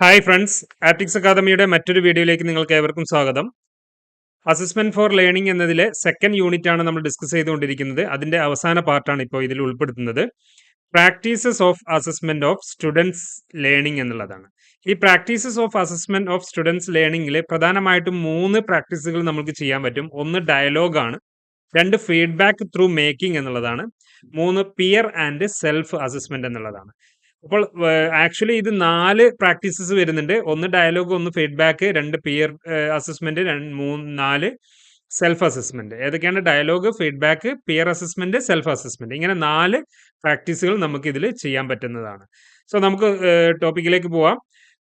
Hi friends optics അക്കാദമിയുടെ മറ്റൊരു വീഡിയോയിലേക്ക് നിങ്ങൾക്ക് ഏവർക്കും സ്വാഗതം. അസസ്മെന്റ് ഫോർ ലേണിംഗ് എന്നതിലെ സെക്കൻഡ് യൂണിറ്റ് ആണ് നമ്മൾ ഡിസ്കസ് ചെയ്തുകൊണ്ടിരിക്കുന്നത്. അതിന്റെ അവസാന പാർട്ടാണ് ഇപ്പോൾ ഇതിൽ ഉൾപ്പെടുത്തുന്നത്. Practices of assessment of students learning എന്നുള്ളതാണ്. ഈ practices of assessment of students ലേണിംഗിൽ പ്രധാനമായിട്ടും മൂന്ന് പ്രാക്ടീസുകൾ നമുക്ക് ചെയ്യാൻ പറ്റും. ഒന്ന് ഡയലോഗാണ് രണ്ട് ഫീഡ്ബാക്ക് ത്രൂ മേക്കിംഗ് എന്നുള്ളതാണ് മൂന്ന് പിയർ ആൻഡ് സെൽഫ് അസസ്മെന്റ് എന്നുള്ളതാണ്. അപ്പോൾ ആക്ച്വലി ഇത് നാല് പ്രാക്ടീസസ് വരുന്നുണ്ട്. ഒന്ന് ഡയലോഗ് ഒന്ന് ഫീഡ്ബാക്ക് രണ്ട് പിയർ അസസ്മെന്റ് മൂന്ന് നാല് സെൽഫ് അസസ്മെന്റ് ഏതൊക്കെയാണ് dialogue feedback peer assessment self assessment ഇങ്ങനെ നാല് പ്രാക്ടീസുകൾ നമുക്ക് ഇതിൽ ചെയ്യാൻ പറ്റുന്നതാണ്. സോ നമുക്ക് ടോപ്പിക്കിലേക്ക് പോവാം.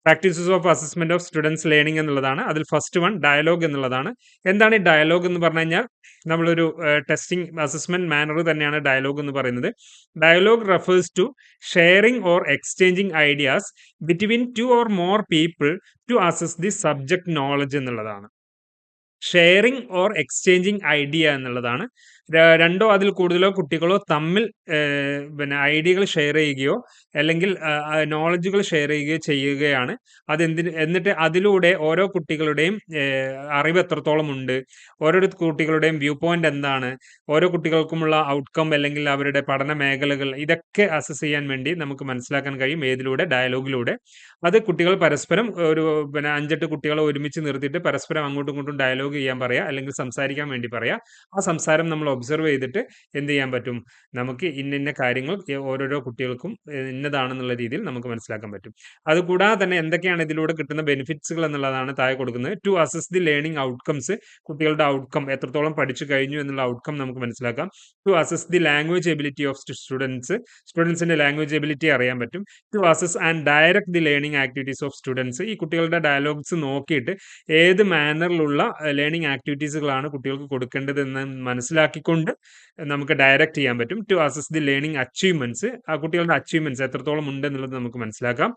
Practices of assessment of students learning എന്നുള്ളതാണ്. അതിൽ ഫസ്റ്റ് വൺ ഡയലോഗ് എന്നുള്ളതാണ്. എന്താണ് ഈ ഡയലോഗ് എന്ന് പറഞ്ഞു കഴിഞ്ഞാൽ നമ്മളൊരു ടെസ്റ്റിംഗ് അസസ്മെന്റ് മാനർ തന്നെയാണ് ഡയലോഗ് എന്ന് പറയുന്നത്. Dialogue refers to sharing or exchanging ideas between two or more people to assess the subject knowledge എന്നുള്ളതാണ്. ഷെയറിംഗ് ഓർ എക്സ്ചേഞ്ചിങ് ഐഡിയ എന്നുള്ളതാണ്. രണ്ടോ അതിൽ കൂടുതലോ കുട്ടികളോ തമ്മിൽ പിന്നെ ഐഡിയകൾ ഷെയർ ചെയ്യുകയോ അല്ലെങ്കിൽ നോളജുകൾ ഷെയർ ചെയ്യുകയോ ചെയ്യുകയാണ്. അതെന്തിന് എന്നിട്ട് അതിലൂടെ ഓരോ കുട്ടികളുടെയും അറിവ് എത്രത്തോളം ഉണ്ട് ഓരോ കുട്ടികളുടെയും വ്യൂ പോയിന്റ് എന്താണ് ഓരോ കുട്ടികൾക്കുമുള്ള ഔട്ട്കം അല്ലെങ്കിൽ അവരുടെ പഠന മേഖലകൾ ഇതൊക്കെ അസസ് ചെയ്യാൻ വേണ്ടി നമുക്ക് മനസ്സിലാക്കാൻ കഴിയും ഏതിലൂടെ ഡയലോഗിലൂടെ അത് കുട്ടികൾ പരസ്പരം ഒരു പിന്നെ അഞ്ചെട്ട് കുട്ടികളെ ഒരുമിച്ച് നിർത്തിയിട്ട് പരസ്പരം അങ്ങോട്ടും ഇങ്ങോട്ടും ഡയലോഗ് ചെയ്യാൻ പറയാം അല്ലെങ്കിൽ സംസാരിക്കാൻ വേണ്ടി പറയാം. ആ സംസാരം നമ്മൾ ഒബ്സർവ് ചെയ്തിട്ട് എന്ത് ചെയ്യാൻ പറ്റും? നമുക്ക് ഇന്ന ഇന്ന കാര്യങ്ങൾ ഓരോരോ കുട്ടികൾക്കും ഇന്നതാണെന്നുള്ള രീതിയിൽ നമുക്ക് മനസ്സിലാക്കാൻ പറ്റും. അതുകൂടാതെ തന്നെ എന്തൊക്കെയാണ് ഇതിലൂടെ കിട്ടുന്ന ബെനിഫിറ്റ്സുകൾ എന്നുള്ളതാണ് താഴെ കൊടുക്കുന്നത്. To assess the learning outcomes കുട്ടികളുടെ ഔട്ട്കം എത്രത്തോളം പഠിച്ചു കഴിഞ്ഞു എന്നുള്ള ഔട്ട്കം നമുക്ക് മനസ്സിലാക്കാം. To assess the language ability of students സ്റ്റുഡൻസിന്റെ language ability അറിയാൻ പറ്റും. To assess and direct the learning activities of students ഈ കുട്ടികളുടെ ഡയലോഗ്സ് നോക്കിയിട്ട് ഏത് മാനറിലുള്ള ലേണിംഗ് ആക്ടിവിറ്റീസുകളാണ് കുട്ടികൾക്ക് കൊടുക്കേണ്ടതെന്ന് മനസ്സിലാക്കിക്കൊണ്ട് നമുക്ക് ഡയറക്റ്റ് ചെയ്യാൻ പറ്റും. To assess the learning achievements ആ കുട്ടികളുടെ അച്ചീവ്മെന്റ്സ് എത്രത്തോളം ഉണ്ടെന്നുള്ളത് നമുക്ക് മനസ്സിലാക്കാം.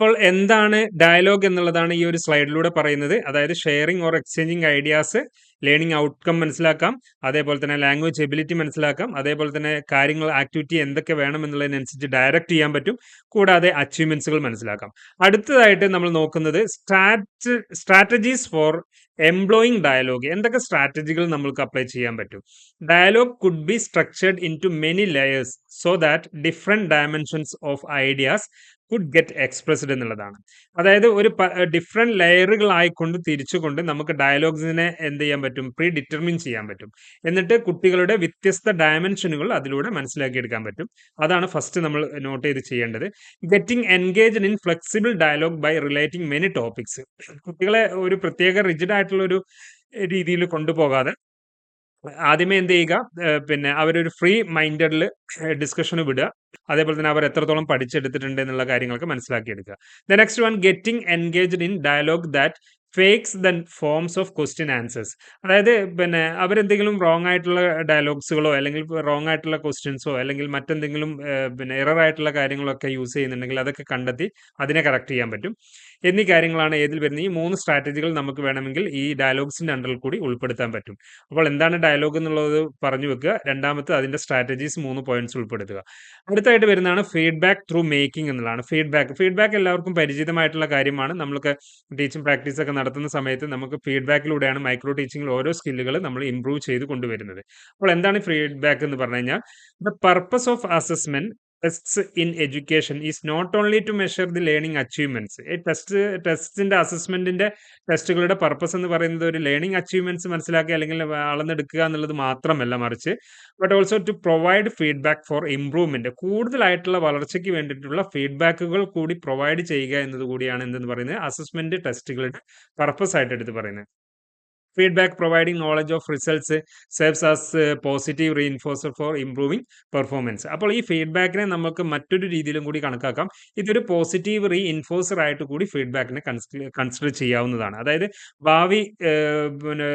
അപ്പോൾ എന്താണ് ഡയലോഗ് എന്നുള്ളതാണ് ഈ ഒരു സ്ലൈഡിലൂടെ പറയുന്നത്. അതായത് sharing or exchanging ideas learning outcome മനസ്സിലാക്കാം. അതേപോലെ തന്നെ ലാംഗ്വേജ് എബിലിറ്റി മനസ്സിലാക്കാം. അതേപോലെ തന്നെ കാര്യങ്ങൾ ആക്ടിവിറ്റി എന്തൊക്കെ വേണം എന്നുള്ളതിനനുസരിച്ച് ഡയറക്റ്റ് ചെയ്യാൻ പറ്റും. കൂടാതെ അച്ചീവ്മെന്റ്സുകൾ മനസ്സിലാക്കാം. അടുത്തതായിട്ട് നമ്മൾ നോക്കുന്നത് strat strategies for employing dialogue എന്തൊക്കെ സ്ട്രാറ്റജികൾ നമ്മൾക്ക് അപ്ലൈ ചെയ്യാൻ പറ്റും? Dialogue could be structured in to many layers so that different dimensions of ideas could get expressed എന്നുള്ളതാണ്. അതായത് ഒരു ഡിഫറെന്റ് ലെയറുകളായിക്കൊണ്ട് തിരിച്ചുകൊണ്ട് നമുക്ക് ഡയലോഗ്സിനെ എന്ത് ചെയ്യാൻ പറ്റും? പ്രീ ഡിറ്റർമിൻ ചെയ്യാൻ പറ്റും. എന്നിട്ട് കുട്ടികളുടെ വ്യത്യസ്ത ഡയമെൻഷനുകൾ അതിലൂടെ മനസ്സിലാക്കിയെടുക്കാൻ പറ്റും. അതാണ് ഫസ്റ്റ് നമ്മൾ നോട്ട് ചെയ്ത് ചെയ്യേണ്ടത്. Getting engage in flexible dialogue by relating many topics കുട്ടികളെ ഒരു പ്രത്യേക റിജിഡ് ആയിട്ടുള്ള ഒരു രീതിയിൽ കൊണ്ടുപോകാതെ ആദ്യമേ എന്ത് ചെയ്യുക പിന്നെ അവരൊരു ഫ്രീ മൈൻഡഡിൽ ഡിസ്കഷന് വിടുക. അതേപോലെ തന്നെ അവർ എത്രത്തോളം പഠിച്ചെടുത്തിട്ടുണ്ട് എന്നുള്ള കാര്യങ്ങൾക്ക് മനസ്സിലാക്കിയെടുക്കുക. The next one getting engaged in dialogue that takes the forms of question answers അതായത് പിന്നെ അവരെന്തെങ്കിലും റോങ് ആയിട്ടുള്ള ഡയലോഗ്സുകളോ അല്ലെങ്കിൽ റോങ് ആയിട്ടുള്ള ക്വസ്റ്റ്യൻസോ അല്ലെങ്കിൽ മറ്റെന്തെങ്കിലും പിന്നെ എറർ ആയിട്ടുള്ള കാര്യങ്ങളൊക്കെ യൂസ് ചെയ്യുന്നുണ്ടെങ്കിൽ അതൊക്കെ കണ്ടെത്തി അതിനെ കറക്റ്റ് ചെയ്യാൻ പറ്റും. എന്നീ കാര്യങ്ങളാണ് ഏതിൽ വരുന്നത്? ഈ മൂന്ന് സ്ട്രാറ്റജികൾ നമുക്ക് വേണമെങ്കിൽ ഈ ഡയലോഗ്സിന്റെ അണ്ടറിൽ കൂടി ഉൾപ്പെടുത്താൻ പറ്റും. അപ്പോൾ എന്താണ് ഡയലോഗ് എന്നുള്ളത് പറഞ്ഞു വെക്കുക. രണ്ടാമത്തെ അതിന്റെ സ്ട്രാറ്റജീസ് മൂന്ന് പോയിന്റ്സ് ഉൾപ്പെടുത്തുക. അടുത്തായിട്ട് വരുന്നതാണ് ഫീഡ്ബാക്ക് ത്രൂ മേക്കിംഗ് എന്നുള്ളതാണ്. ഫീഡ്ബാക്ക് ഫീഡ്ബാക്ക് എല്ലാവർക്കും പരിചിതമായിട്ടുള്ള കാര്യമാണ്. നമ്മൾക്ക് ടീച്ചിങ് പ്രാക്ടീസ് ഒക്കെ നടത്തുന്ന സമയത്ത് നമുക്ക് ഫീഡ്ബാക്കിലൂടെയാണ് മൈക്രോ ടീച്ചിങ്ങിൽ ഓരോ സ്കില്ലുകൾ നമ്മൾ ഇംപ്രൂവ് ചെയ്ത് കൊണ്ടുവരുന്നത്. അപ്പോൾ എന്താണ് ഫീഡ്ബാക്ക് എന്ന് പറഞ്ഞു കഴിഞ്ഞാൽ the purpose of assessment tests in education is not only to measure the learning achievements ഈ ടെസ്റ്റ് ടെസ്റ്റിന്റെ അസസ്മെന്റിന്റെ ടെസ്റ്റുകളുടെ പർപ്പസ് എന്ന് പറയുന്നത് ഒരു ലേണിംഗ് അച്ചീവ്മെന്റ്സ് മനസ്സിലാക്കി അല്ലെങ്കിൽ അളന്നെടുക്കുക എന്നുള്ളത് മാത്രമല്ല മറിച്ച് but also to provide feedback for improvement കൂടുതലായിട്ടുള്ള വളർച്ചയ്ക്ക് വേണ്ടിയിട്ടുള്ള ഫീഡ്ബാക്കുകൾ കൂടി പ്രൊവൈഡ് ചെയ്യുക എന്നത് കൂടിയാണ് എന്തെന്ന് പറയുന്നത്? അസസ്മെന്റ് ടെസ്റ്റുകളുടെ പർപ്പസ് ആയിട്ട് എടുത്ത് പറയുന്നത്. Feedback providing knowledge of results serves as positive reinforcer for improving performance അപ്പോൾ ഈ ഫീഡ്ബാക്കിനെ നമുക്ക് മറ്റൊരു രീതിയിലും കൂടി കണക്കാക്കാം. ഇതൊരു പോസിറ്റീവ് റീ ഇൻഫോഴ്സർ ആയിട്ട് കൂടി ഫീഡ്ബാക്കിനെ കൺസിഡർ ചെയ്യാവുന്നതാണ്. അതായത് ഭാവി പിന്നെ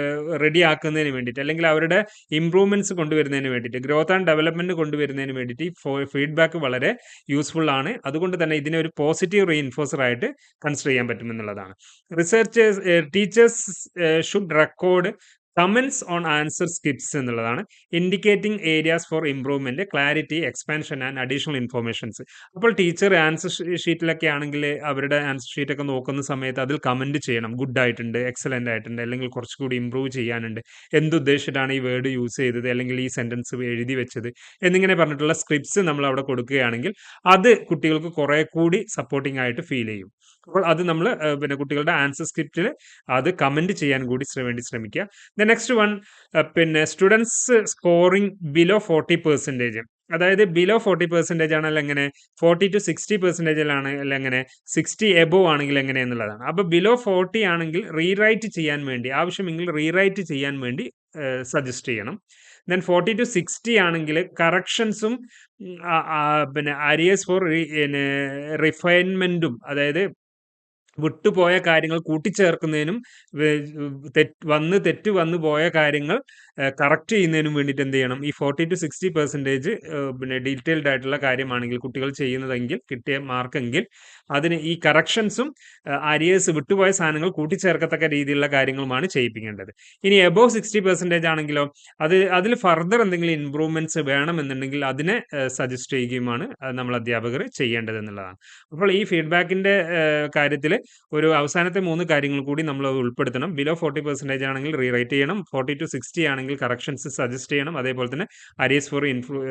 റെഡി ആക്കുന്നതിന് വേണ്ടിയിട്ട് അല്ലെങ്കിൽ അവരുടെ ഇംപ്രൂവ്മെന്റ്സ് കൊണ്ടുവരുന്നതിന് വേണ്ടിയിട്ട് ഗ്രോത്ത് ആൻഡ് ഡെവലപ്മെന്റ് കൊണ്ടുവരുന്നതിന് വേണ്ടിയിട്ട് ഈ ഫീഡ്ബാക്ക് വളരെ യൂസ്ഫുൾ ആണ്. അതുകൊണ്ട് തന്നെ ഇതിനെ ഒരു പോസിറ്റീവ് റീ ഇൻഫോഴ്സർ ആയിട്ട് കൺസിഡർ ചെയ്യാൻ പറ്റുമെന്നുള്ളതാണ്. Researchers teachers should cor comments on answer scripts എന്നുള്ളതാണ് indicating areas for improvement clarity expansion and additional informations. അപ്പോൾ ടീച്ചർ ആൻസർ ഷീറ്റിലൊക്കെ ആണെങ്കിൽ അവരുടെ ആൻസർ ഷീറ്റ് ഒക്കെ നോക്കുന്ന സമയത്ത് അതിൽ കമന്റ് ചെയ്യണം. ഗുഡ് ആയിട്ടുണ്ട് എക്സലന്റ് ആയിട്ടുണ്ട് അല്ലെങ്കിൽ കുറച്ചുകൂടി ഇംപ്രൂവ് ചെയ്യാനുണ്ട്. എന്തുദ്ദേശിച്ചിട്ടാണ് ഈ വേർഡ് യൂസ് ചെയ്തത് അല്ലെങ്കിൽ ഈ സെന്റൻസ് എഴുതി വെച്ചത് എന്നിങ്ങനെ പറഞ്ഞിട്ടുള്ള സ്ക്രിപ്റ്റ്സ് നമ്മൾ അവിടെ കൊടുക്കുകയാണെങ്കിൽ അത് കുട്ടികൾക്ക് കുറെ കൂടി സപ്പോർട്ടിംഗ് ആയിട്ട് ഫീൽ ചെയ്യും. അപ്പോൾ അത് നമ്മൾ പിന്നെ കുട്ടികളുടെ ആൻസർ സ്ക്രിപ്റ്റിൽ അത് കമന്റ് ചെയ്യാൻ കൂടി വേണ്ടി ശ്രമിക്കുക. നെക്സ്റ്റ് വൺ പിന്നെ students scoring below forty percentage അതായത് ബിലോ ഫോർട്ടി പെർസെന്റേജ് ആണെങ്കിൽ എങ്ങനെ? ഫോർട്ടി ടു സിക്സ്റ്റി പെർസെന്റേജിലാണ് എങ്ങനെ? സിക്സ്റ്റി എബോ ആണെങ്കിൽ എങ്ങനെ എന്നുള്ളതാണ്. അപ്പോൾ ബിലോ ഫോർട്ടി ആണെങ്കിൽ റീറൈറ്റ് ചെയ്യാൻ വേണ്ടി ആവശ്യമെങ്കിൽ റീറൈറ്റ് ചെയ്യാൻ വേണ്ടി സജസ്റ്റ് ചെയ്യണം. ദെൻ ഫോർട്ടി ടു സിക്സ്റ്റി ആണെങ്കിൽ കറക്ഷൻസും പിന്നെ അരിയേഴ്സ് ഫോർ റിഫൈൻമെന്റും അതായത് വിട്ടുപോയ കാര്യങ്ങൾ കൂട്ടിച്ചേർക്കുന്നതിനും തെറ്റ് വന്ന് തെറ്റ് വന്നു പോയ കാര്യങ്ങൾ കറക്റ്റ് ചെയ്യുന്നതിനും വേണ്ടിയിട്ട് എന്ത് ചെയ്യണം? ഈ ഫോർട്ടി ടു സിക്സ്റ്റി പെർസെന്റേജ് പിന്നെ ഡീറ്റെയിൽഡ് ആയിട്ടുള്ള കാര്യമാണെങ്കിൽ കുട്ടികൾ ചെയ്യുന്നതെങ്കിൽ കിട്ടിയ മാർക്കെങ്കിൽ അതിന് ഈ കറക്ഷൻസും അരിയേഴ്സ് വിട്ടുപോയ സാധനങ്ങൾ കൂട്ടിച്ചേർക്കത്തക്ക രീതിയിലുള്ള കാര്യങ്ങളുമാണ് ചെയ്യിപ്പിക്കേണ്ടത്. ഇനി എബോവ് സിക്സ്റ്റി പെർസെന്റേജ് ആണെങ്കിലോ അത് അതിൽ ഫർദർ എന്തെങ്കിലും ഇമ്പ്രൂവ്മെന്റ്സ് വേണമെന്നുണ്ടെങ്കിൽ അതിനെ സജസ്റ്റ് ചെയ്യുകയുമാണ് നമ്മൾ അധ്യാപകർ ചെയ്യേണ്ടത് എന്നുള്ളതാണ് അപ്പോൾ ഈ ഫീഡ്ബാക്കിന്റെ കാര്യത്തിൽ ഒരു അവസാനത്തെ മൂന്ന് കാര്യങ്ങൾ കൂടി നമ്മൾ ഉൾപ്പെടുത്തണം. ബിലോ ഫോർട്ടി പെർസെന്റേജ് ആണെങ്കിൽ റീറൈറ്റ് ചെയ്യണം. ഫോർട്ടി ടു സിക്സ്റ്റി ആണെങ്കിൽ കറക്ഷൻസ് സജസ്റ്റ് ചെയ്യണം. അതേപോലെ തന്നെ അരിയസ് ഫോർ ഇൻഫ്ലൂ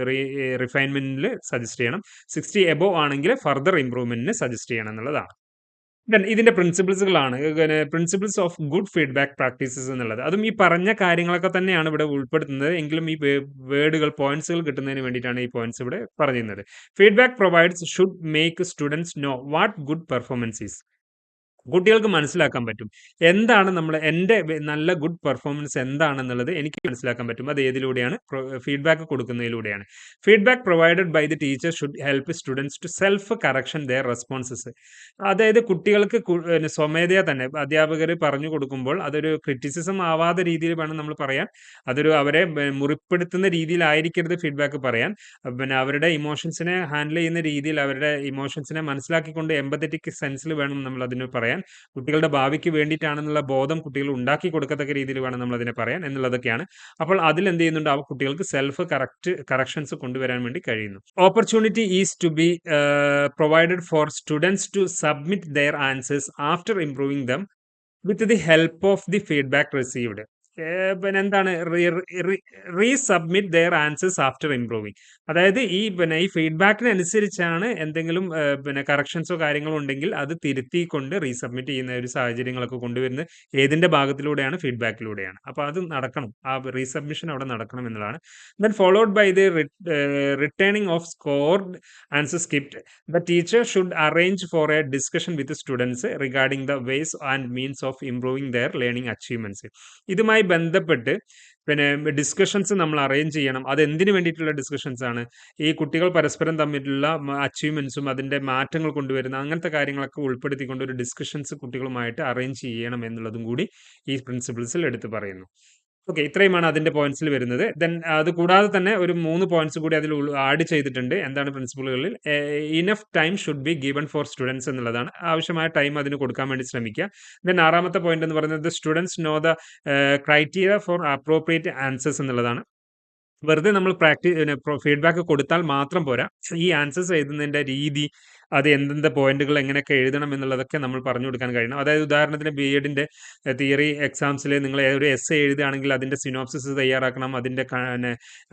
റിഫൈൻമെന്റിൽ സജസ്റ്റ് ചെയ്യണം. സിക്സ്റ്റി എബോ ആണെങ്കിൽ ഫർദർ ഇംപ്രൂവ്മെന്റിന് സജസ്റ്റ് ചെയ്യണം എന്നുള്ളതാണ്. ദെൻ ഇതിന്റെ പ്രിൻസിപ്പിൾസുകളാണ് principles of good feedback practices എന്നുള്ളത്. അതും ഈ പറഞ്ഞ കാര്യങ്ങളൊക്കെ തന്നെയാണ് ഇവിടെ ഉൾപ്പെടുത്തുന്നത്. എങ്കിലും ഈ വേർഡുകൾ പോയിന്റ്സുകൾ കിട്ടുന്നതിന് വേണ്ടിയിട്ടാണ് ഈ പോയിന്റ്സ് ഇവിടെ പറയുന്നത് feedback provides should make students know what good performance is കുട്ടികൾക്ക് മനസ്സിലാക്കാൻ പറ്റും. എന്താണ് നമ്മൾ എന്റെ നല്ല ഗുഡ് പെർഫോമൻസ് എന്താണെന്നുള്ളത് എനിക്ക് മനസ്സിലാക്കാൻ പറ്റും. അത് ഏതിലൂടെയാണ്? Feedback കൊടുക്കുന്നതിലൂടെയാണ്. Feedback provided by the teacher should help students to self correction their responses. അതായത് കുട്ടികൾക്ക് സ്വമേധയാ തന്നെ അധ്യാപകർ പറഞ്ഞു കൊടുക്കുമ്പോൾ അതൊരു ക്രിറ്റിസിസം ആവാത്ത രീതിയിൽ വേണം നമ്മൾ പറയാൻ. അതൊരു അവരെ മുറിപ്പെടുത്തുന്ന രീതിയിലായിരിക്കരുത് ഫീഡ്ബാക്ക് പറയാൻ. പിന്നെ അവരുടെ ഇമോഷൻസിനെ ഹാൻഡിൽ ചെയ്യുന്ന രീതിയിൽ അവരുടെ ഇമോഷൻസിനെ മനസ്സിലാക്കിക്കൊണ്ട് എമ്പത്തറ്റിക് സെൻസിൽ വേണം നമ്മൾ അതിന് പറയാൻ പറയാൻ. കുട്ടികളുടെ ഭാവിക്ക് വേണ്ടിയിട്ടാണെന്നുള്ള ബോധം കുട്ടികൾ ഉണ്ടാക്കി കൊടുക്കത്തക്ക രീതിയിൽ വേണം നമ്മൾ അതിനെ പറയാൻ എന്നുള്ളതൊക്കെയാണ്. അപ്പോൾ അതിൽ എന്ത് ചെയ്യുന്നുണ്ട്? ആ കുട്ടികൾക്ക് സെൽഫ് കറക്റ്റ് കറക്ഷൻസ് കൊണ്ടുവരാൻ വേണ്ടി കഴിയുന്നു. Opportunity is to be provided for students to submit their answers after improving them with the help of the feedback received പിന്നെ എന്താണ്? Resubmit their answers after improving അതായത് ഈ പിന്നെ ഈ ഫീഡ്ബാക്കിനനുസരിച്ചാണ് എന്തെങ്കിലും പിന്നെ കറക്ഷൻസോ കാര്യങ്ങളോ ഉണ്ടെങ്കിൽ അത് തിരുത്തിക്കൊണ്ട് റീസബ്മിറ്റ് ചെയ്യുന്ന ഒരു സാഹചര്യങ്ങളൊക്കെ കൊണ്ടുവരുന്നത് ഏതിന്റെ ഭാഗത്തിലൂടെയാണ്? ഫീഡ്ബാക്കിലൂടെയാണ്. അപ്പോൾ അത് നടക്കണം. ആ റീസബ്മിഷൻ അവിടെ നടക്കണം എന്നുള്ളതാണ്. Then followed by the returning of scored answer script the teacher should arrange for a discussion with students regarding the ways and means of improving their learning achievements ഇതുമായി ബന്ധപ്പെട്ട് പിന്നെ ഡിസ്കഷൻസ് നമ്മൾ അറേഞ്ച് ചെയ്യണം. അത് എന്തിനു വേണ്ടിയിട്ടുള്ള ഡിസ്കഷൻസ് ആണ്? ഈ കുട്ടികൾ പരസ്പരം തമ്മിലുള്ള അച്ചീവ്മെന്റ്സും അതിന്റെ മാറ്റങ്ങൾ കൊണ്ടുവരുന്ന അങ്ങനത്തെ കാര്യങ്ങളൊക്കെ ഉൾപ്പെടുത്തിക്കൊണ്ട് ഒരു ഡിസ്കഷൻസ് കുട്ടികളുമായിട്ട് അറേഞ്ച് ചെയ്യണം എന്നുള്ളതും കൂടി ഈ പ്രിൻസിപ്പിൾസിൽ എടുത്തു പറയുന്നു. ഓക്കെ ഇത്രയുമാണ് അതിന്റെ പോയിന്റ്സിൽ വരുന്നത്. ദെൻ അത് കൂടാതെ തന്നെ ഒരു മൂന്ന് പോയിന്റ്സ് കൂടി അതിൽ ആഡ് ചെയ്തിട്ടുണ്ട്. എന്താണ് പ്രിൻസിപ്പിളുകളിൽ enough time should be given for students എന്നുള്ളതാണ്. ആവശ്യമായ ടൈം അതിന് കൊടുക്കാൻ വേണ്ടി ശ്രമിക്കുക. ദെൻ ആറാമത്തെ പോയിന്റ് എന്ന് പറയുന്നത് students know the criteria for appropriate answers എന്നുള്ളതാണ്. വെറുതെ നമ്മൾ പ്രാക്ടീസ് ഫീഡ്ബാക്ക് കൊടുത്താൽ മാത്രം പോരാ. ഈ ആൻസേഴ്സ് എഴുതുന്നതിന്റെ രീതി അത് എന്തെന്ത് പോയിന്റുകൾ എങ്ങനെയൊക്കെ എഴുതണം എന്നുള്ളതൊക്കെ നമ്മൾ പറഞ്ഞു കൊടുക്കാൻ കഴിയണം. അതായത് ഉദാഹരണത്തിന് ബി എഡിന്റെ തിയറി എക്സാംസിൽ നിങ്ങൾ ഒരു എസ് എഴുതുകയാണെങ്കിൽ അതിന്റെ സിനോപ്സിസ് തയ്യാറാക്കണം. അതിന്റെ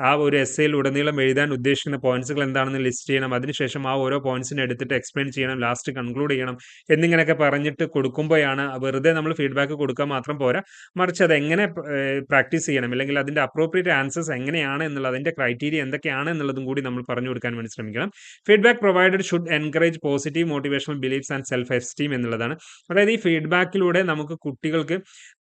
ആ ഒരു എസ് എയിൽ ഉടനീളം എഴുതാൻ ഉദ്ദേശിക്കുന്ന പോയിന്റ്സുകൾ എന്താണെന്ന് ലിസ്റ്റ് ചെയ്യണം. അതിനുശേഷം ആ ഓരോ പോയിന്റ്സിനെ എടുത്തിട്ട് എക്സ്പ്ലെയിൻ ചെയ്യണം ലാസ്റ്റ് കൺക്ലൂഡ് ചെയ്യണം എന്നിങ്ങനെയൊക്കെ പറഞ്ഞിട്ട് കൊടുക്കുമ്പോഴാണ് വെറുതെ നമ്മൾ ഫീഡ്ബാക്ക് കൊടുക്കാൻ മാത്രം പോരാ. മറിച്ച് അത് എങ്ങനെ പ്രാക്ടീസ് ചെയ്യണം? അല്ലെങ്കിൽ അതിന്റെ അപ്രോപ്രിയറ്റ് ആൻസേഴ്സ് എങ്ങനെയാണ് എന്നുള്ളത് അതിന്റെ ക്രൈറ്റീരിയ എന്തൊക്കെയാണ് എന്നുള്ളതും കൂടി നമ്മൾ പറഞ്ഞു കൊടുക്കാൻ വേണ്ടി ശ്രമിക്കണം. Feedback provided should encourage positive motivational beliefs and self esteem എന്നുള്ളതാണ്. അതായത് ഈ ഫീഡ്ബാക്കിലൂടെ നമുക്ക് കുട്ടികൾക്ക്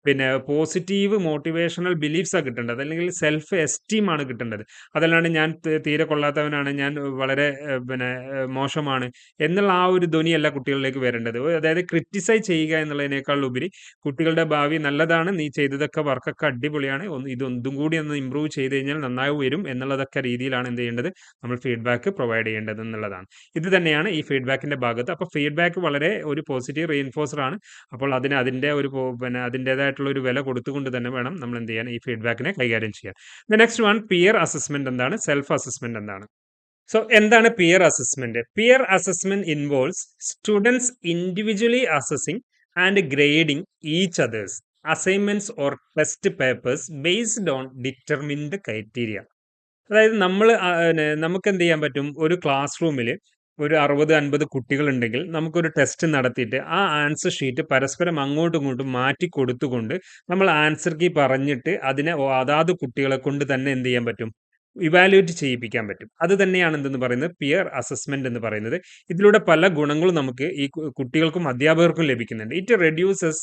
പിന്നെ പോസിറ്റീവ് മോട്ടിവേഷണൽ ബിലീഫ്സാണ് കിട്ടേണ്ടത്. അല്ലെങ്കിൽ സെൽഫ് എസ്റ്റീമാണ് കിട്ടേണ്ടത്. അതല്ലാണ്ട് ഞാൻ തീരെ കൊള്ളാത്തവനാണ് ഞാൻ വളരെ പിന്നെ മോശമാണ് എന്നുള്ള ആ ഒരു ധ്വനിയല്ല കുട്ടികളിലേക്ക് വരേണ്ടത്. അതായത് ക്രിറ്റിസൈസ് ചെയ്യുക എന്നുള്ളതിനേക്കാൾ ഉപരി കുട്ടികളുടെ ഭാവി നല്ലതാണ് നീ ചെയ്തതൊക്കെ വർക്കൊക്കെ അടിപൊളിയാണ് ഒന്ന് ഇതൊന്നും കൂടി ഒന്ന് ഇമ്പ്രൂവ് ചെയ്ത് കഴിഞ്ഞാൽ നന്നായി വരും എന്നുള്ളതൊക്കെ രീതിയിലാണ് എന്ത് ചെയ്യേണ്ടത്? നമ്മൾ ഫീഡ്ബാക്ക് പ്രൊവൈഡ് ചെയ്യേണ്ടത് എന്നുള്ളതാണ്. ഇത് തന്നെയാണ് ഈ ഫീഡ്ബാക്കിന്റെ ഭാഗത്ത്. അപ്പോൾ ഫീഡ്ബാക്ക് വളരെ ഒരു പോസിറ്റീവ് റീഇൻഫോഴ്സർ ആണ്. അപ്പോൾ അതിന് അതിന്റെ ഒരു പിന്നെ അതിന്റേതായിട്ടുള്ള ഒരു വില കൊടുത്തുകൊണ്ട് തന്നെ വേണം നമ്മൾ എന്ത് ചെയ്യാൻ ഈ ഫീഡ്ബാക്കിനെ കൈകാര്യം ചെയ്യാൻ. The next one peer assessment എന്താണ്? സെൽഫ് അസസ്മെന്റ് എന്താണ്? സോ എന്താണ് peer assessment peer assessment involves students individually assessing and grading each others assignments or test papers based on determined criteria അതായത് നമ്മൾ നമുക്ക് എന്ത് ചെയ്യാൻ പറ്റും? ഒരു ക്ലാസ് റൂമിൽ ഒരു അറുപത് അൻപത് കുട്ടികളുണ്ടെങ്കിൽ നമുക്കൊരു ടെസ്റ്റ് നടത്തിയിട്ട് ആ ആൻസർ ഷീറ്റ് പരസ്പരം അങ്ങോട്ടും ഇങ്ങോട്ടും മാറ്റി കൊടുത്തുകൊണ്ട് നമ്മൾ ആൻസർ കീ പറഞ്ഞിട്ട് അതിനെ അതാത് കുട്ടികളെ കൊണ്ട് തന്നെ എന്ത് ചെയ്യാൻ പറ്റും? ഇവാലുവേറ്റ് ചെയ്യിപ്പിക്കാൻ പറ്റും. അത് തന്നെയാണ് എന്തെന്ന് പറയുന്നത്? പിയർ അസസ്മെന്റ് എന്ന് പറയുന്നത്. ഇതിലൂടെ പല ഗുണങ്ങളും നമുക്ക് ഈ കുട്ടികൾക്കും അധ്യാപകർക്കും ലഭിക്കുന്നുണ്ട്. It reduces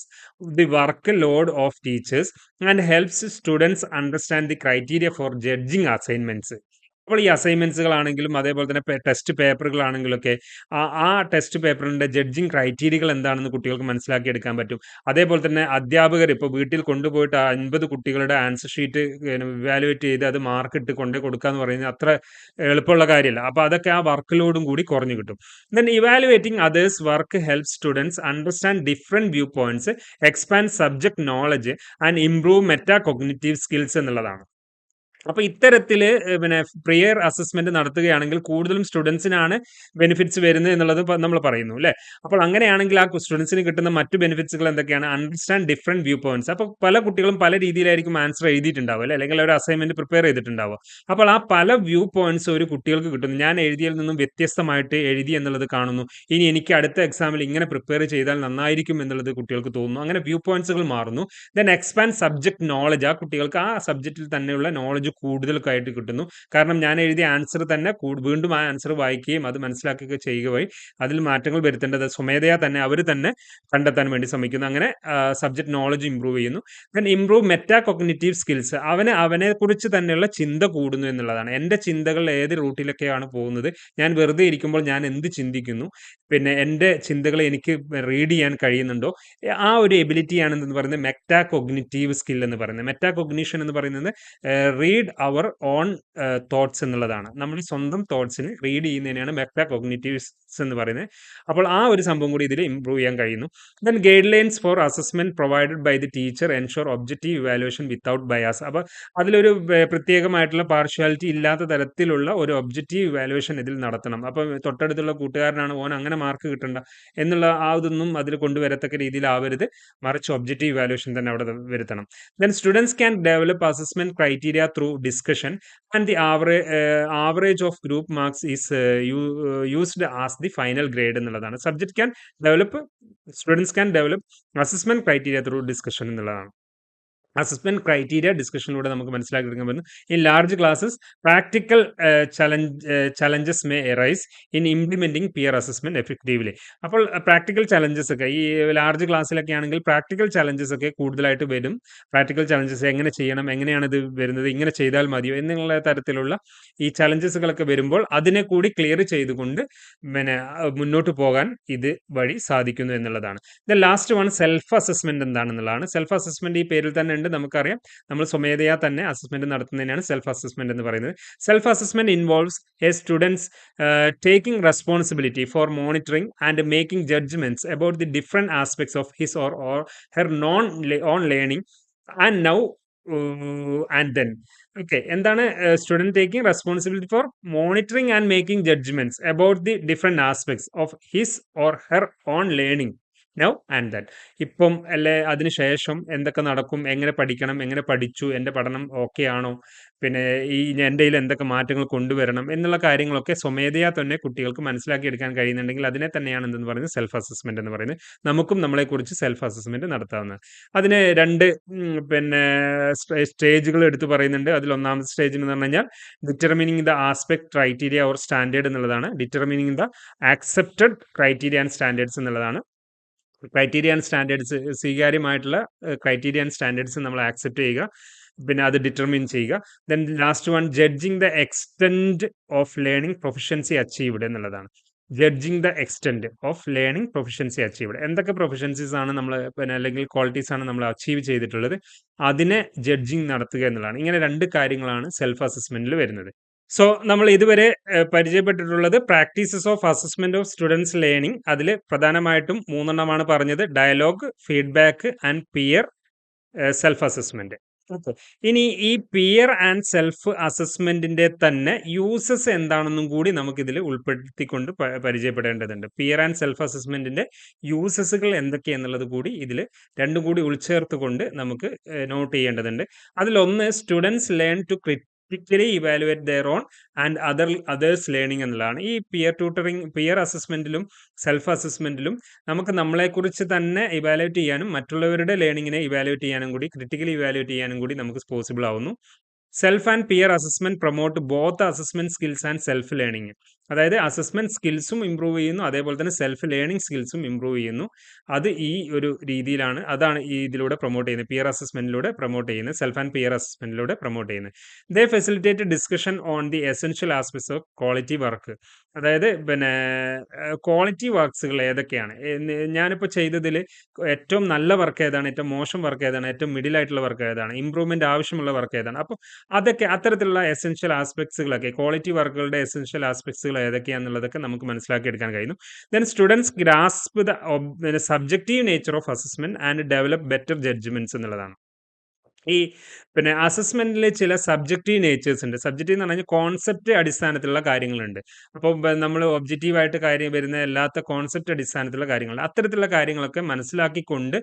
the workload of teachers and helps students understand the criteria for judging assignments അപ്പോൾ ഈ അസൈൻമെന്റ്സുകളാണെങ്കിലും അതേപോലെ തന്നെ ടെസ്റ്റ് പേപ്പറുകളാണെങ്കിലൊക്കെ ആ ആ ടെസ്റ്റ് പേപ്പറിന്റെ ജഡ്ജിങ് ക്രൈറ്റീരിയകൾ എന്താണെന്ന് കുട്ടികൾക്ക് മനസ്സിലാക്കിയെടുക്കാൻ പറ്റും. അതേപോലെ തന്നെ അധ്യാപകർ ഇപ്പോൾ വീട്ടിൽ കൊണ്ടുപോയിട്ട് അൻപത് കുട്ടികളുടെ ആൻസർ ഷീറ്റ് ഇവാലുവേറ്റ് ചെയ്ത് അത് മാർക്ക് ഇട്ട് കൊണ്ടേ കൊടുക്കുക എന്ന് പറയുന്നത് അത്ര എളുപ്പമുള്ള കാര്യമല്ല. അപ്പോൾ അതൊക്കെ ആ വർക്ക് ലോഡും കൂടി കുറഞ്ഞു കിട്ടും. Then evaluating others work help students understand different viewpoints expand subject knowledge and improve metacognitive skills എന്നുള്ളതാണ്. അപ്പോൾ ഇത്തരത്തിൽ പിന്നെ പ്രിയർ അസസ്മെന്റ് നടത്തുകയാണെങ്കിൽ കൂടുതലും സ്റ്റുഡൻസിനാണ് ബെനിഫിറ്റ്സ് വരുന്നത് എന്നുള്ളത് നമ്മൾ പറയുന്നു അല്ലെ? അപ്പോൾ അങ്ങനെയാണെങ്കിൽ ആ സ്റ്റുഡൻസിന് കിട്ടുന്ന മറ്റു ബെനിഫിറ്റ്സുകൾ എന്തൊക്കെയാണ്? അണ്ടർസ്റ്റാൻഡ് ഡിഫറെന്റ് വ്യൂ പോയിന്റ്സ് അപ്പോൾ പല കുട്ടികളും പല രീതിയിലായിരിക്കും ആൻസർ എഴുതിയിട്ടുണ്ടാവുക അല്ലെ? അല്ലെങ്കിൽ ഒരു അസൈൻമെന്റ് പ്രിപ്പയർ ചെയ്തിട്ടുണ്ടാവുക. അപ്പോൾ ആ പല വ്യൂ പോയിന്റ്സ് ഒരു കുട്ടികൾക്ക് കിട്ടുന്നു. ഞാൻ എഴുതിയതിൽ നിന്നും വ്യത്യസ്തമായിട്ട് എഴുതി എന്നുള്ളത് കാണുന്നു. ഇനി എനിക്ക് അടുത്ത എക്സാമിൽ ഇങ്ങനെ പ്രിപ്പയർ ചെയ്താൽ നന്നായിരിക്കും എന്നുള്ളത് കുട്ടികൾക്ക് തോന്നുന്നു. അങ്ങനെ വ്യൂ പോയിന്റ്സുകൾ മാറുന്നു. ദെൻ എക്സ്പാൻഡ് സബ്ജക്ട് നോളജ് ആ കുട്ടികൾക്ക് ആ സബ്ജക്റ്റിൽ തന്നെയുള്ള നോളജ് കൂടുതലായിട്ട് കിട്ടുന്നു. കാരണം ഞാൻ എഴുതിയ ആൻസർ തന്നെ വീണ്ടും ആ ആൻസർ വായിക്കുകയും അത് മനസ്സിലാക്കുകയൊക്കെ ചെയ്യുക വഴി അതിൽ മാറ്റങ്ങൾ വരുത്തേണ്ടത് സ്വമേധയാ തന്നെ അവർ തന്നെ കണ്ടെത്താൻ വേണ്ടി ശ്രമിക്കുന്നു. അങ്ങനെ സബ്ജക്ട് നോളജ് ഇമ്പ്രൂവ് ചെയ്യുന്നു. Then improve meta cognitive skills അവന് അവനെ കുറിച്ച് തന്നെയുള്ള ചിന്ത കൂടുന്നു എന്നുള്ളതാണ്. എന്റെ ചിന്തകൾ ഏത് റൂട്ടിലൊക്കെയാണ് പോകുന്നത്? ഞാൻ വെറുതെ ഇരിക്കുമ്പോൾ ഞാൻ എന്ത് ചിന്തിക്കുന്നു? പിന്നെ എന്റെ ചിന്തകൾ എനിക്ക് റീഡ് ചെയ്യാൻ കഴിയുന്നുണ്ടോ? ആ ഒരു എബിലിറ്റിയാണ് എന്ന് പറയുന്നത് മെറ്റാ കൊഗ്നേറ്റീവ് സ്കിൽ എന്ന് പറയുന്നത്. മെറ്റാ കൊഗ്നീഷൻ എന്ന് പറയുന്നത് റീഡ് അവർ ഓൺ തോട്ട്സ് എന്നുള്ളതാണ്. നമ്മൾ സ്വന്തം തോട്ട്സിന് റീഡ് ചെയ്യുന്നതിനാണ് മെറ്റാ കോഗ്നേറ്റീവ്സ് എന്ന് പറയുന്നത്. അപ്പോൾ ആ ഒരു സംഭവം കൂടി ഇതിൽ ഇംപ്രൂവ് ചെയ്യാൻ കഴിയുന്നു. Then guidelines for assessment provided by the teacher ensure objective evaluation without bias അപ്പോൾ അതിലൊരു പ്രത്യേകമായിട്ടുള്ള പാർഷ്യാലിറ്റി ഇല്ലാത്ത തരത്തിലുള്ള ഒരു ഒബ്ജക്റ്റീവ് ഇവാലുവേഷൻ ഇതിൽ നടത്തണം. അപ്പം തൊട്ടടുത്തുള്ള കൂട്ടുകാരനാണ് ഓൻ അങ്ങനെ മാർക്ക് കിട്ടണ്ട എന്നുള്ള ആ ഇതൊന്നും അതിൽ കൊണ്ടുവരത്തക്ക രീതിയിലാവരുത്. മറിച്ച് ഒബ്ജക്റ്റീവ് ഇവാലുവേഷൻ തന്നെ അവിടെ വരുത്തണം. Then students can develop assessment criteria through discussion and the average average of group marks is used as the final grade എന്നുള്ളതാണ്. Subject can develop students can develop assessment criteria through discussion എന്നുള്ളതാണ്. Assessment criteria ഡിസ്കഷനിലൂടെ നമുക്ക് മനസ്സിലാക്കി എടുക്കാൻ പറ്റുന്നു in large classes practical challenge challenges may arise in implementing peer assessment effectively അപ്പോൾ practical challenges ഒക്കെ ഈ ലാർജ് ക്ലാസ്സിലൊക്കെ ആണെങ്കിൽ പ്രാക്ടിക്കൽ ചലഞ്ചസ് ഒക്കെ കൂടുതലായിട്ട് വരും. പ്രാക്ടിക്കൽ ചലഞ്ചസ് എങ്ങനെ ചെയ്യണം എങ്ങനെയാണ് ഇത് വരുന്നത് ഇങ്ങനെ ചെയ്താൽ മതിയോ എന്നുള്ള തരത്തിലുള്ള ഈ ചലഞ്ചസുകളൊക്കെ വരുമ്പോൾ അതിനെ കൂടി ക്ലിയർ ചെയ്തുകൊണ്ട് പിന്നെ മുന്നോട്ട് പോകാൻ ഇത് വഴി സാധിക്കുന്നു എന്നുള്ളതാണ്. The last one self assessment എന്താണെന്നുള്ളതാണ്. Self assessment ഈ പേരിൽ തന്നെ ഉണ്ട് നമുക്കറിയാം. നമ്മൾ സ്വമേധയാ തന്നെ അസസ്മെന്റ് നടത്തുന്നതിനാണ് സെൽഫ് അസസ്മെന്റ് എന്ന് പറയുന്നത്. Self assessment involves a students taking responsibility for monitoring and making judgements about the different aspects of his or or her non own learning and now and then okay എന്താണ് student taking responsibility for monitoring and making judgements about the different aspects of his or her own learning now and that ഇപ്പം അല്ലെ അതിനുശേഷം എന്തൊക്കെ നടക്കും എങ്ങനെ പഠിക്കണം എങ്ങനെ പഠിച്ചു എന്റെ പഠനം ഓക്കെ ആണോ പിന്നെ ഈ എന്റെ കയ്യിൽ എന്തൊക്കെ മാറ്റങ്ങൾ കൊണ്ടുവരണം എന്നുള്ള കാര്യങ്ങളൊക്കെ സ്വമേധയാ തന്നെ കുട്ടികൾക്ക് മനസ്സിലാക്കിയെടുക്കാൻ കഴിയുന്നുണ്ടെങ്കിൽ അതിനെ തന്നെയാണ് എന്തെന്ന് പറയുന്നത് സെൽഫ് അസസ്മെന്റ് എന്ന് പറയുന്നത്. നമുക്കും നമ്മളെക്കുറിച്ച് സെൽഫ് അസസ്മെന്റ് നടത്താവുന്ന അതിന് രണ്ട് പിന്നെ സ്റ്റേജുകൾ എടുത്ത് പറയുന്നുണ്ട്. അതിൽ ഒന്നാമത്തെ സ്റ്റേജ് എന്ന് പറഞ്ഞു കഴിഞ്ഞാൽ determining the aspect criteria or standard എന്നുള്ളതാണ്. Determining the accepted criteria and standards എന്നുള്ളതാണ്. ക്രൈറ്റീരിയ ആൻഡ് സ്റ്റാൻഡേർഡ്സ് സ്വീകാര്യമായിട്ടുള്ള ക്രൈറ്റീരിയൻ സ്റ്റാൻഡേർഡ്സ് നമ്മൾ ആക്സെപ്റ്റ് ചെയ്യുക. പിന്നെ അത് ഡിറ്റർമിൻ ചെയ്യുക. Then last one judging the extent of learning proficiency achieved എന്നുള്ളതാണ്. Judging the extent of learning proficiency achieved എന്തൊക്കെ പ്രൊഫഷൻസീസ് ആണ് നമ്മൾ പിന്നെ അല്ലെങ്കിൽ ക്വാളിറ്റീസ് ആണ് നമ്മൾ അച്ചീവ് ചെയ്തിട്ടുള്ളത്? അതിനെ ജഡ്ജിങ് നടത്തുക എന്നുള്ളതാണ്. ഇങ്ങനെ രണ്ട് കാര്യങ്ങളാണ് സെൽഫ് അസസ്മെന്റിൽ വരുന്നത്. സോ നമ്മൾ ഇതുവരെ പരിചയപ്പെട്ടിട്ടുള്ളത് practices of assessment of students learning അതിൽ പ്രധാനമായിട്ടും മൂന്നെണ്ണമാണ് പറഞ്ഞത്. Dialogue feedback and peer self assessment ഇനി ഈ പിയർ ആൻഡ് സെൽഫ് അസസ്മെന്റിന്റെ തന്നെ യൂസസ് എന്താണെന്നും കൂടി നമുക്ക് ഇതിൽ ഉൾപ്പെടുത്തിക്കൊണ്ട് പരിചയപ്പെടേണ്ടതുണ്ട്. പിയർ ആൻഡ് സെൽഫ് അസസ്മെന്റിന്റെ യൂസസുകൾ എന്തൊക്കെയെന്നുള്ളത് കൂടി ഇതിൽ രണ്ടും കൂടി ഉൾച്ചേർത്തുകൊണ്ട് നമുക്ക് നോട്ട് ചെയ്യേണ്ടതുണ്ട്. അതിലൊന്ന് students learn to critically evaluate their own and other others learning എന്നുള്ളതാണ്. ഈ പിയർ ട്യൂട്ടറിങ് പിയർ അസസ്മെന്റിലും സെൽഫ് അസസ്മെന്റിലും നമുക്ക് നമ്മളെക്കുറിച്ച് തന്നെ ഇവാലുവേറ്റ് ചെയ്യാനും മറ്റുള്ളവരുടെ ലേണിങ്ങിനെ ഇവാലുവേറ്റ് ചെയ്യാനും കൂടി ക്രിട്ടിക്കലി ഇവാലുവേറ്റ് ചെയ്യാനും കൂടി നമുക്ക് പോസിബിൾ ആവുന്നു. Self and peer assessment promote both assessment skills and self learning അതായത് അസസ്മെന്റ് സ്കിൽസും ഇമ്പ്രൂവ് ചെയ്യുന്നു അതേപോലെ തന്നെ സെൽഫ് ലേണിംഗ് സ്കിൽസും ഇമ്പ്രൂവ് ചെയ്യുന്നു. അത് ഈ ഒരു രീതിയിലാണ് അതാണ് ഈ ഇതിലൂടെ പ്രൊമോട്ട് ചെയ്യുന്നത്. പിയർ അസസ്മെന്റിലൂടെ പ്രൊമോട്ട് ചെയ്യുന്നത് സെൽഫ് ആൻഡ് പിയർ അസസ്മെന്റിലൂടെ പ്രൊമോട്ട് ചെയ്യുന്നത്. They facilitate discussion on the essential aspects of quality work അതായത് പിന്നെ ക്വാളിറ്റി വർക്ക്സുകൾ ഏതൊക്കെയാണ്? ഞാനിപ്പോൾ ചെയ്തതിൽ ഏറ്റവും നല്ല വർക്ക് ഏതാണ്? ഏറ്റവും മോശം വർക്ക് ഏതാണ്? ഏറ്റവും മിഡിൽ ആയിട്ടുള്ള വർക്ക് ഏതാണ്? ഇമ്പ്രൂവ്മെന്റ് ആവശ്യമുള്ള വർക്ക് ഏതാണ്? അപ്പോൾ അതൊക്കെ അത്തരത്തിലുള്ള എസെൻഷ്യൽ ആസ്പെക്ട്സുകളൊക്കെ ക്വാളിറ്റി വർക്കുകളുടെ എസെൻഷ്യൽ ആസ്പെക്ട്സുകൾ ഏതൊക്കെയാണെന്നുള്ളതൊക്കെ നമുക്ക് മനസ്സിലാക്കി എടുക്കാൻ കഴിയുന്നു then students grasp the subjective nature of assessment and develop better judgements എന്നുള്ളതാണ്. ഈ പിന്നെ അസസ്മെന്റിൽ ചില സബ്ജക്റ്റീവ് നേച്ചേഴ്സ് ഉണ്ട്. സബ്ജക്റ്റീവ് എന്ന് പറഞ്ഞാൽ കോൺസെപ്റ്റ് അടിസ്ഥാനത്തിലുള്ള കാര്യങ്ങളുണ്ട്. അപ്പോൾ നമ്മൾ ഒബ്ജക്റ്റീവായിട്ട് കാര്യം വരുന്ന അല്ലാത്ത കോൺസെപ്റ്റ് അടിസ്ഥാനത്തിലുള്ള കാര്യങ്ങൾ അത്തരത്തിലുള്ള കാര്യങ്ങളൊക്കെ മനസ്സിലാക്കിക്കൊണ്ട്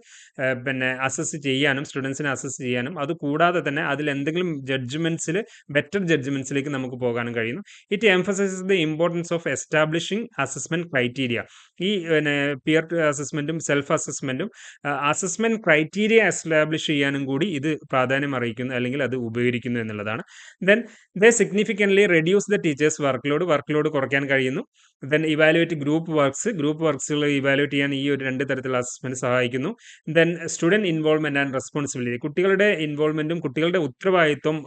പിന്നെ അസസ് ചെയ്യാനും സ്റ്റുഡൻസിനെ അസസ് ചെയ്യാനും അത് കൂടാതെ തന്നെ അതിൽ എന്തെങ്കിലും ജഡ്ജ്മെന്റ്സിൽ ബെറ്റർ ജഡ്ജ്മെന്റ്സിലേക്ക് നമുക്ക് പോകാനും കഴിയുന്നു. It emphasises the importance of establishing assessment criteria ഈ പിന്നെ പിയർ അസസ്മെന്റും സെൽഫ് അസസ്മെന്റും അസസ്മെന്റ് ക്രൈറ്റീരിയ എസ്റ്റാബ്ലിഷ് ചെയ്യാനും കൂടി ഇത് പ്രാധാന്യം അറിയിക്കുന്നു അല്ലെങ്കിൽ അത് ഉപകരിക്കുന്നു എന്നുള്ളതാണ്. Then the significantly reduce the teachers workload workload കുറയ്ക്കാൻ കഴിയുന്നു. Then evaluate group works group വർക്ക്സുകൾ evaluate ചെയ്യാൻ ഈ ഒരു രണ്ട് തരത്തിലുള്ള അസസ്മെന്റ് സഹായിക്കുന്നു. Then student involvement and responsibility കുട്ടികളുടെ ഇൻവോൾവ്മെന്റും കുട്ടികളുടെ ഉത്തരവാദിത്വം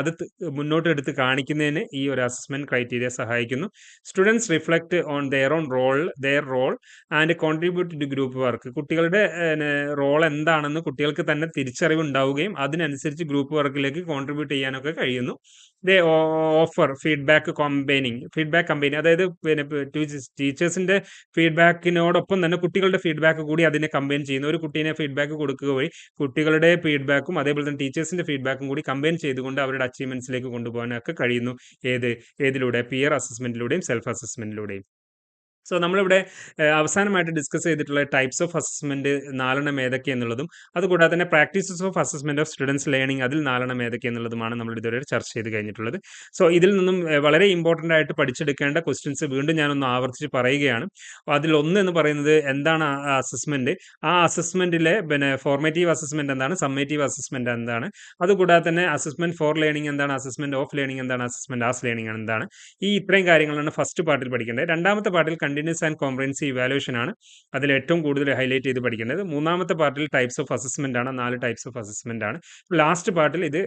അത് മുന്നോട്ട് എടുത്ത് കാണിക്കുന്നതിന് ഈ ഒരു അസസ്മെന്റ് ക്രൈറ്റീരിയ സഹായിക്കുന്നു. Students reflect on their own role their role and contribute to group work കുട്ടികളുടെ റോൾ എന്താണെന്ന് കുട്ടികൾക്ക് തന്നെ തിരിച്ചറിവ് ഉണ്ടാവുകയും അതിനനുസരിച്ച് ഗ്രൂപ്പ് വർക്കിലേക്ക് കോൺട്രിബ്യൂട്ട് ചെയ്യാനൊക്കെ കഴിയുന്നു. They offer feedback combining feedback കമ്പൈനി അതായത് പിന്നെ ടീച്ചേഴ്സിന്റെ ഫീഡ്ബാക്കിനോടൊപ്പം തന്നെ കുട്ടികളുടെ ഫീഡ്ബാക്ക് കൂടി അതിനെ കമ്പൈൻ ചെയ്യുന്നു. ഒരു കുട്ടീനെ ഫീഡ്ബാക്ക് കൊടുക്കുക വഴി കുട്ടികളുടെ ഫീഡ്ബാക്കും അതേപോലെ തന്നെ ടീച്ചേഴ്സിന്റെ ഫീഡ്ബാക്കും കൂടി കമ്പൈൻ ചെയ്തുകൊണ്ട് അവരുടെ അച്ചീവ്മെന്റ്സിലേക്ക് കൊണ്ടുപോകാനൊക്കെ കഴിയുന്നു. ഏത് ഏതിലൂടെ? പിയർ അസസ്മെന്റിലൂടെയും സെൽഫ് അസസ്മെന്റിലൂടെയും സോ നമ്മളിവിടെ അവസാനമായിട്ട് ഡിസ്കസ് ചെയ്തിട്ടുള്ള ടൈപ്സ് ഓഫ് അസസ്മെന്റ് നാലെണ്ണം ഏതൊക്കെ എന്നുള്ളതും അതുകൂടാതെ തന്നെ practices of assessment of students learning അതിൽ നാലെണ്ണം ഏതൊക്കെ എന്നുള്ളതുമാണ് നമ്മൾ ഇതുവരെ ചർച്ച ചെയ്ത് കഴിഞ്ഞിട്ടുള്ളത്. സോ ഇതിൽ നിന്നും വളരെ ഇമ്പോർട്ടന്റ് ആയിട്ട് പഠിച്ചെടുക്കേണ്ട ക്വസ്റ്റ്യൻസ് വീണ്ടും ഞാനൊന്ന് ആവർത്തിച്ച് പറയുകയാണ്. അതിൽ ഒന്ന് എന്ന് പറയുന്നത് എന്താണ് അസസ്മെന്റ് ആ അസസ്മെന്റിലെ പിന്നെ ഫോർമേറ്റീവ് അസസ്മെന്റ് എന്താണ്? സമ്മേറ്റീവ് അസസ്മെന്റ് എന്താണ്? അതുകൂടാതെ തന്നെ അസസ്മെന്റ് ഫോർ ലേണിംഗ് എന്താണ്? അസസ്മെന്റ് ഓഫ് ലേണിംഗ് എന്താണ്? അസസ്മെന്റ് ആസ് ലേണിംഗ് എന്താണ്? ഈ ഇത്രയും കാര്യങ്ങളാണ് ഫസ്റ്റ് പാർട്ടിൽ പഠിക്കേണ്ടത്. രണ്ടാമത്തെ പാർട്ടിൽ കണ്ടിന്യൂസ് ആൻഡ് കോംപ്രഹെൻസീവ് ഇവാലുവേഷൻ ആണ് അതിൽ ഏറ്റവും കൂടുതൽ ഹൈലൈറ്റ് ചെയ്ത് പഠിക്കേണ്ടത് മൂന്നാമത്തെ പാർട്ടിൽ ടൈപ്സ് ഓഫ് അസസ്മെന്റ് ആണ്. നാല് ടൈപ്സ് ഓഫ് അസസ്മെന്റ് ആണ്. ലാസ്റ്റ് പാർട്ടിൽ ഇത്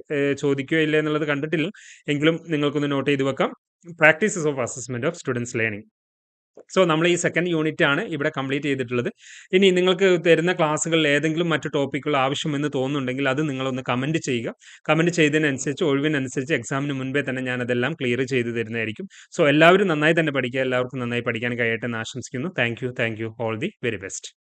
ചോദിക്കുക ഇല്ല എന്നുള്ളത് കണ്ടിട്ടില്ല. എങ്കിലും നിങ്ങൾക്കൊന്ന് നോട്ട് ചെയ്ത് വെക്കാം. Practices of assessment of students learning so നമ്മൾ ഈ സെക്കൻഡ് യൂണിറ്റ് ആണ് ഇവിടെ കംപ്ലീറ്റ് ചെയ്തിട്ടുള്ളത്. ഇനി നിങ്ങൾക്ക് തരുന്ന ക്ലാസ്സുകളിൽ ഏതെങ്കിലും മറ്റു ടോപ്പിക്കുകൾ ആവശ്യമെന്ന് തോന്നുന്നുണ്ടെങ്കിൽ അത് നിങ്ങളൊന്ന് കമന്റ് ചെയ്യുക. കമന്റ് ചെയ്തതിനനുസരിച്ച് ഒഴിവിനനുസരിച്ച് എക്സാമിന് മുൻപേ തന്നെ ഞാൻ അതെല്ലാം ക്ലിയർ ചെയ്ത് തരുന്നതായിരിക്കും. സോ എല്ലാവരും നന്നായി തന്നെ പഠിക്കുക. എല്ലാവർക്കും നന്നായി പഠിക്കാൻ കഴിയട്ടെ എന്ന് ആശംസിക്കുന്നു. Thank you thank you all the very best